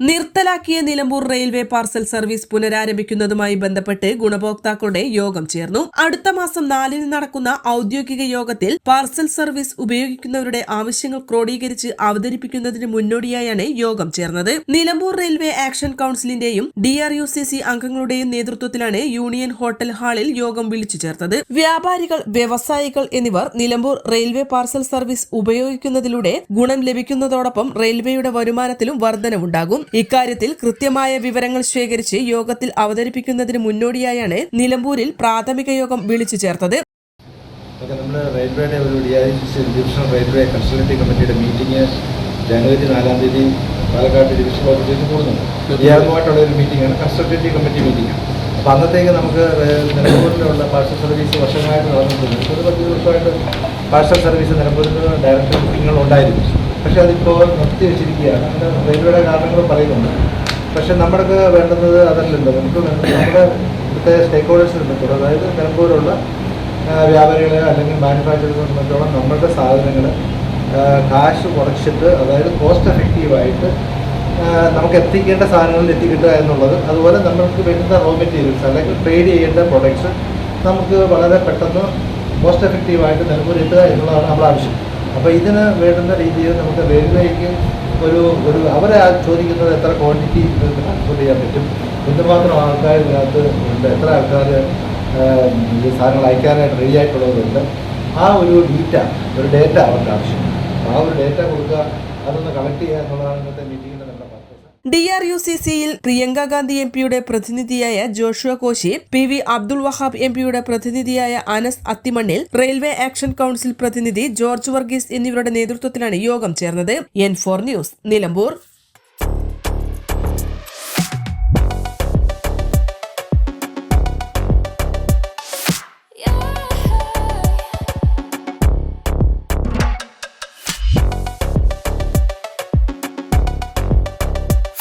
നിർത്തലാക്കിയ Nilambur railway parcel service പുനരാരംഭിക്കുന്നതുമായി ബന്ധപ്പെട്ട് ഗുണഭോക്താക്കളുടെ യോഗം ചേർന്നു. അടുത്ത മാസം നാലിന് നടക്കുന്ന ഔദ്യോഗിക യോഗത്തിൽ പാർസൽ സർവീസ് ഉപയോഗിക്കുന്നവരുടെ ആവശ്യങ്ങൾ ക്രോഡീകരിച്ച് അവതരിപ്പിക്കുന്നതിന് മുന്നോടിയായാണ് യോഗം ചേർന്നത്. Nilambur railway action കൌൺസിലിന്റെയും D R U C C അംഗങ്ങളുടെയും നേതൃത്വത്തിലാണ് യൂണിയൻ ഹോട്ടൽ ഹാളിൽ യോഗം വിളിച്ചു ചേർത്തത്. വ്യാപാരികൾ വ്യവസായികൾ എന്നിവർ നിലമ്പൂർ റെയിൽവേ പാർസൽ സർവീസ് ഉപയോഗിക്കുന്നതിലൂടെ ഗുണം ലഭിക്കുന്നതോടൊപ്പം റെയിൽവേയുടെ വരുമാനത്തിലും വർധനവുണ്ടാകും. ഇക്കാര്യത്തിൽ കൃത്യമായ വിവരങ്ങൾ ശേഖരിച്ച് യോഗത്തിൽ അവതരിപ്പിക്കുന്നതിന് മുന്നോടിയായാണ് നിലമ്പൂരിൽ പ്രാഥമിക യോഗം വിളിച്ചു ചേർത്തത്. റെയിൽവേ കമ്മിറ്റിയുടെ മീറ്റിംഗ് ജനുവരി നാലാം തീയതി പാലക്കാട് ഡിവിഷൻ ഓഫീസിൽ കൂടുന്നുണ്ട് വ്യാപകമായിട്ടുള്ള ഒരു മീറ്റിംഗാണ് കൺസൾട്ടേറ്റീവ് കമ്മിറ്റി മീറ്റിംഗ്. അപ്പോൾ അന്നത്തേക്ക് നമുക്ക് നിലമ്പൂരിലുള്ള പാർഷൽ സർവീസ് വർഷമായിട്ട് നടന്നിട്ടുണ്ട്. ഒരു പത്ത് ദിവസമായിട്ട് പാർഷൽ സർവീസ് നിലമ്പൂരിൽ ഡയറക്ടർ ബുക്കിങ്ങുകൾ ഉണ്ടായിരുന്നു പക്ഷേ അതിപ്പോൾ നിർത്തി വെച്ചിരിക്കുകയാണ്. അങ്ങനെ റെയിൽവേയുടെ കാരണങ്ങൾ പറയുന്നുണ്ട്. പക്ഷെ നമ്മൾക്ക് വേണ്ടുന്നത് അതല്ലല്ലോ. നമുക്ക് നമ്മുടെ ഇവിടുത്തെ സ്റ്റേക്ക് ഹോൾഡേഴ്സ് സംബന്ധിച്ചോളം അതായത് നിലമ്പൂരുള്ള വ്യാപാരികളെ അല്ലെങ്കിൽ മാനുഫാക്ചറേഴ്സ് സംബന്ധിച്ചോളം നമ്മളുടെ സാധനങ്ങൾ കാശ് കുറച്ചിട്ട് അതായത് കോസ്റ്റ് എഫക്റ്റീവായിട്ട് നമുക്ക് എത്തിക്കേണ്ട സാധനങ്ങളിൽ എത്തിക്കിട്ടുക എന്നുള്ളത്. അതുപോലെ നമ്മൾക്ക് വരുന്ന റോ മെറ്റീരിയൽസ് അല്ലെങ്കിൽ ട്രേഡ് ചെയ്യേണ്ട പ്രൊഡക്ട്സ് നമുക്ക് വളരെ പെട്ടെന്ന് കോസ്റ്റ് എഫക്റ്റീവായിട്ട് നിലമ്പൂർ എത്തുക എന്നുള്ളതാണ് നമ്മുടെ ആവശ്യം. അപ്പോൾ ഇതിന് വേണ്ടുന്ന രീതിയിൽ നമുക്ക് റെയിൽവേക്ക് ഒരു ഒരു അവരെ ചോദിക്കുന്നത് എത്ര ക്വാണ്ടിറ്റി ട്രാൻസ്പോർട്ട് ചെയ്യാൻ പറ്റും? എന്തുമാത്രം ആൾക്കാർ ഇതിനകത്ത് ഉണ്ട്? എത്ര ആൾക്കാർ ഈ സാധനങ്ങൾ അയക്കാനായിട്ട് റെഡി ആയിട്ടുള്ളവരുണ്ട്? ആ ഒരു ഡീറ്റ ഒരു ഡേറ്റ അവർക്ക് ആവശ്യം ആ ഒരു ഡേറ്റ കൊടുക്കുക അതൊന്ന് കളക്ട് ചെയ്യുക എന്നുള്ളതാണ് ഇന്നത്തെ മീറ്റിങ്ങിന്റെ നമ്മുടെ purpose D R U C സിയിൽ പ്രിയങ്ക ഗാന്ധി എം പിയുടെ പ്രതിനിധിയായ Joshua Koshy P V Abdul Wahab M പിയുടെ പ്രതിനിധിയായ Anas Athimannil railway action council പ്രതിനിധി ജോർജ് വർഗീസ് എന്നിവരുടെ നേതൃത്വത്തിലാണ് യോഗം ചേർന്നത്. N four news Nilambur.